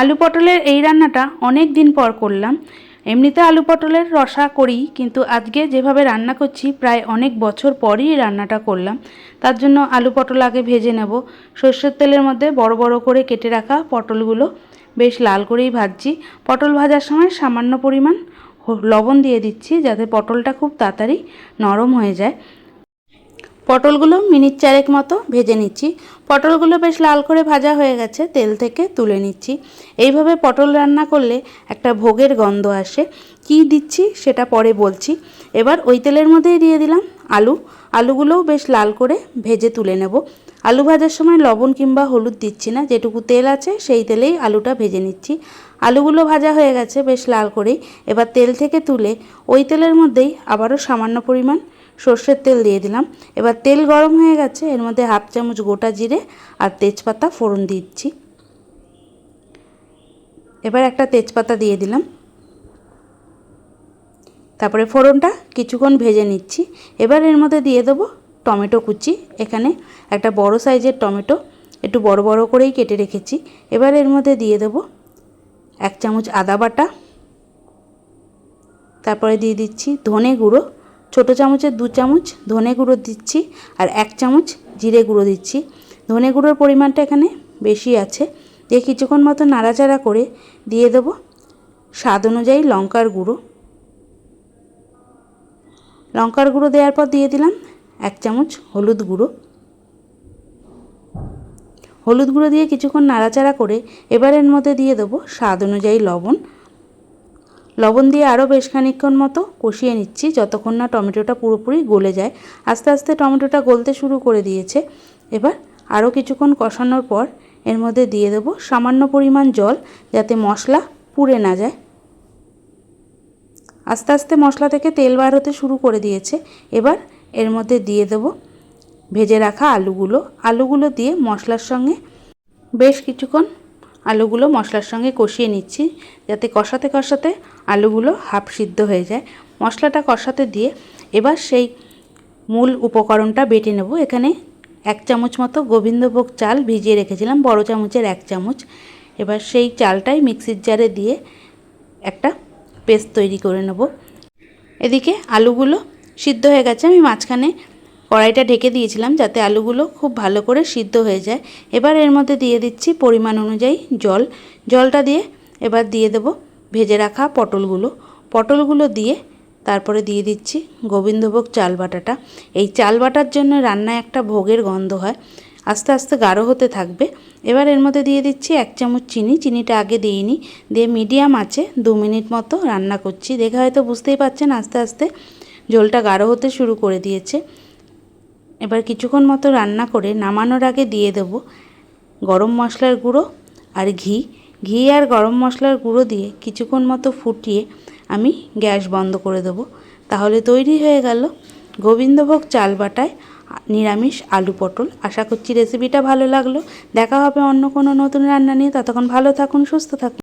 আলু পটলের এই রান্নাটা অনেক দিন পর করলাম। এমনিতে আলু পটলের রসা করি, কিন্তু আজকে যেভাবে রান্না করছি, প্রায় অনেক বছর পরই রান্নাটা করলাম। তার জন্য আলু পটল আগে ভেজে নেব। সর্ষের তেলের মধ্যে বড় বড় করে কেটে রাখা পটলগুলো বেশ লাল করেই ভাজছি। পটল ভাজার সময় সামান্য পরিমাণ লবণ দিয়ে দিচ্ছি, যাতে পটলটা খুব তাড়াতাড়ি নরম হয়ে যায়। পটলগুলো মিনিট চারেক মতো ভেজে নিচ্ছি। পটলগুলো বেশ লাল করে ভাজা হয়ে গেছে, তেল থেকে তুলে নিচ্ছি। এইভাবে পটল রান্না করলে একটা ভোগের গন্ধ আসে। কি দিচ্ছি সেটা পরে বলছি। এবার ওই তেলের মধ্যেই দিয়ে দিলাম আলু। আলুগুলোও বেশ লাল করে ভেজে তুলে নেব। আলু ভাজার সময় লবণ কিংবা হলুদ দিচ্ছি না, যেটুকু তেল আছে সেই তেলেই আলুটা ভেজে নিচ্ছি। আলুগুলো ভাজা হয়ে গেছে বেশ লাল করেই। এবার তেল থেকে তুলে ওই তেলের মধ্যেই আবারও সামান্য পরিমাণ সর্ষের তেল দিয়ে দিলাম। এবার তেল গরম হয়ে গেছে, এর মধ্যে হাফ চামচ গোটা জিরে আর তেজপাতা ফোড়ন দিচ্ছি। এবার একটা তেজপাতা দিয়ে দিলাম। তারপরে ফোড়নটা কিছুক্ষণ ভেজে নিচ্ছি। এবার এর মধ্যে দিয়ে দেবো টমেটো কুচি। এখানে একটা বড় সাইজের টমেটো একটু বড় বড় করেই কেটে রেখেছি। এবার এর মধ্যে দিয়ে দেবো এক চামচ আদা বাটা। তারপরে দিয়ে দিচ্ছি ধনে গুঁড়ো। ছোটো চামচের দু চামচ ধনে গুঁড়ো দিচ্ছি আর এক চামচ জিরে গুঁড়ো দিচ্ছি। ধনে গুঁড়োর পরিমাণটা এখানে বেশি আছে। দিয়ে কিছুক্ষণ মতো নাড়াচাড়া করে দিয়ে দেবো স্বাদ অনুযায়ী লঙ্কার গুঁড়ো। লঙ্কার গুঁড়ো দেওয়ার পর দিয়ে দিলাম এক চামচ হলুদ গুঁড়ো। হলুদ গুঁড়ো দিয়ে কিছুক্ষণ নাড়াচাড়া করে এবার এর মধ্যে দিয়ে দেবো স্বাদ অনুযায়ী লবণ। লবণ দিয়ে আরও বেশ খানিকক্ষণ মতো কষিয়ে নিচ্ছি, যতক্ষণ না টমেটোটা পুরোপুরি গলে যায়। আস্তে আস্তে টমেটোটা গলতে শুরু করে দিয়েছে। এবার আরও কিছুক্ষণ কষানোর পর এর মধ্যে দিয়ে দেবো সামান্য পরিমাণ জল, যাতে মশলা পুড়ে না যায়। আস্তে আস্তে মশলা থেকে তেল বার হতে শুরু করে দিয়েছে। এবার এর মধ্যে দিয়ে দেবো ভেজে রাখা আলুগুলো। আলুগুলো দিয়ে মশলার সঙ্গে বেশ কিছুক্ষণ আলুগুলো মশলার সঙ্গে কষিয়ে নিচ্ছি, যাতে কষাতে কষাতে আলুগুলো হাফ সিদ্ধ হয়ে যায়। মশলাটা কষাতে দিয়ে এবার সেই মূল উপকরণটা বেটে নেব। এখানে এক চামচ মতো গোবিন্দভোগ চাল ভিজিয়ে রেখেছিলাম, বড় চামচের এক চামচ। এবার সেই চালটাই মিক্সির জারে দিয়ে একটা পেস্ট তৈরি করে নেব। এদিকে আলুগুলো সিদ্ধ হয়ে গেছে। আমি মাঝখানে কড়াইটা ঢেকে দিয়েছিলাম যাতে আলুগুলো খুব ভালো করে সিদ্ধ হয়ে যায়। এবার এর মধ্যে দিয়ে দিচ্ছি পরিমাণ অনুযায়ী জল। জলটা দিয়ে এবার দিয়ে দেব ভেজে রাখা পটলগুলো। পটলগুলো দিয়ে তারপরে দিয়ে দিচ্ছি গোবিন্দভোগ চাল বাটাটা এই চাল বাটার জন্য রান্নায় একটা ভোগের গন্ধ হয়, আস্তে আস্তে গাঢ় হতে থাকবে। এবার এর মধ্যে দিয়ে দিচ্ছি এক চামচ চিনি, চিনিটা আগে দিইনি দিয়ে মিডিয়াম আছে, দু মিনিট মতো রান্না করছি। দেখে হয়তো বুঝতেই পারছেন আস্তে আস্তে ঝোলটা গাঢ় হতে শুরু করে দিয়েছে। এবার কিছুক্ষণ মতো রান্না করে নামানোর আগে দিয়ে দেবো গরম মশলার গুঁড়ো আর ঘি। ঘি আর গরম মশলার গুঁড়ো দিয়ে কিছুক্ষণ মতো ফুটিয়ে আমি গ্যাস বন্ধ করে দেব। তাহলে তৈরি হয়ে গেল গোবিন্দভোগ চাল বাটায় নিরামিষ আলু পটল। আশা করছি রেসিপিটা ভালো লাগল। দেখা হবে অন্য কোনো নতুন রান্না নিয়ে। ততক্ষণ ভালো থাকুন, সুস্থ থাকুন।